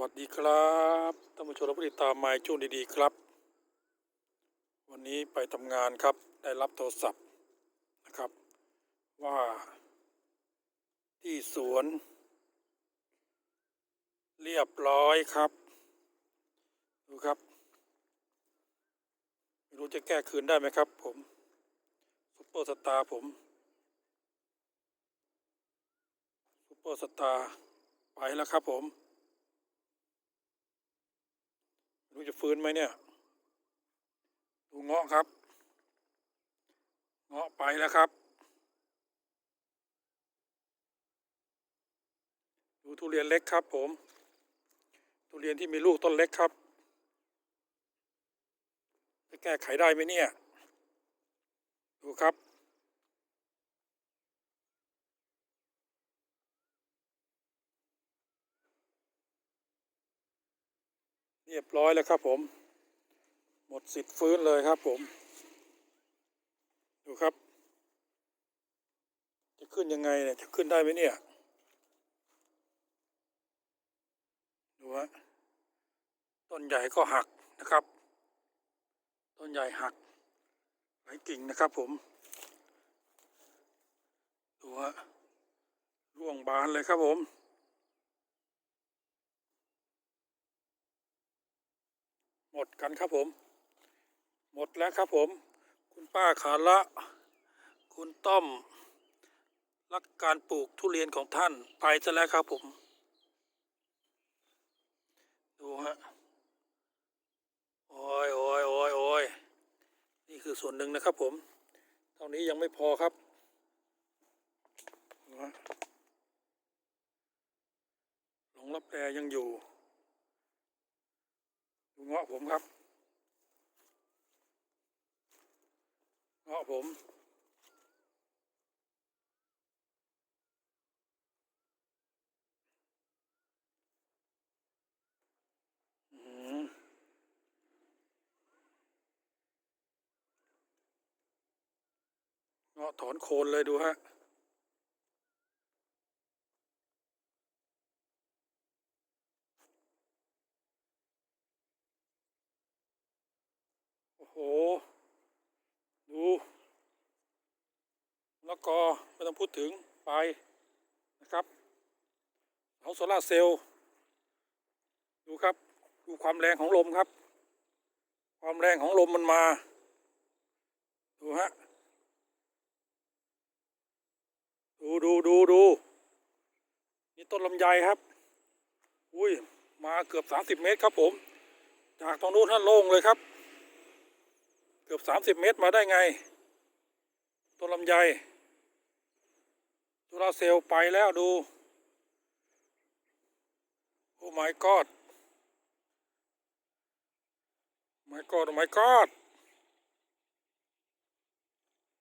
วัสดีครับท่านผู้ชมและผู้ติดตามไมค์ช่วงดีๆครับ วันนี้ไปทำงานครับได้รับโทรศัพท์นะครับ ว่าที่สวน เรียบร้อยครับ ดูครับ ไม่รู้จะแก้คืนได้ไหมครับ ผมซุปเปอร์สตาร์ผมซุปเปอร์สตาร์ไปแล้วครับผม ไม่ รู้จะฟื้นไหมเนี่ย ดูเงาะครับ เงาะไปแล้วครับ ดูทุเรียนเล็กครับผม ทุเรียนที่มีลูกต้นเล็กครับจะแก้ไขได้ไหมเนี่ย ดูครับ เรียบร้อยแล้วครับผม หมดสิทธิ์ฟื้นเลยครับผม ดูครับ จะขึ้นยังไงเนี่ย จะขึ้นได้ไหมเนี่ย ดูฮะ ต้นใหญ่ก็หักนะครับ ต้นใหญ่หักหลายกิ่งนะครับผม ดูฮะ ร่วงบานเลยครับผม หม ดกันครับผม หมดแล้วครับผม คุณป้าขาละ คุณต้อม รักการปลูกทุเรียนของท่านไปซะแล้วครับผม ดูฮะ โอ้ยโอ้ยโอ้ยโอ้ยนี่คือส่วนหนึ่งนะครับผม เท่านี้ยังไม่พอครับหลงรับแรยังอยู่ เงาะผมครับเงาะผมเงาะถอนโคนเลยดูฮะ โอ้โห ดูแล้วก็ไม่ต้องพูดถึงไปนะครับเอาโซลาเซลล์ดูครับ ดูความแรงของลมครับ ความแรงของลมมันมา ดูฮะ ดูดูดูดูนี่ต้นลำไยครับ อุ้ย มาเกือบสามสิบเมตรครับผม จากตรงนู้นท่านโล่งเลยครับ กือบสามสิบเมตรมาได้ไง ต้นลำไยตัวเราเซลไปแล้วดู โอ้ my god my god my god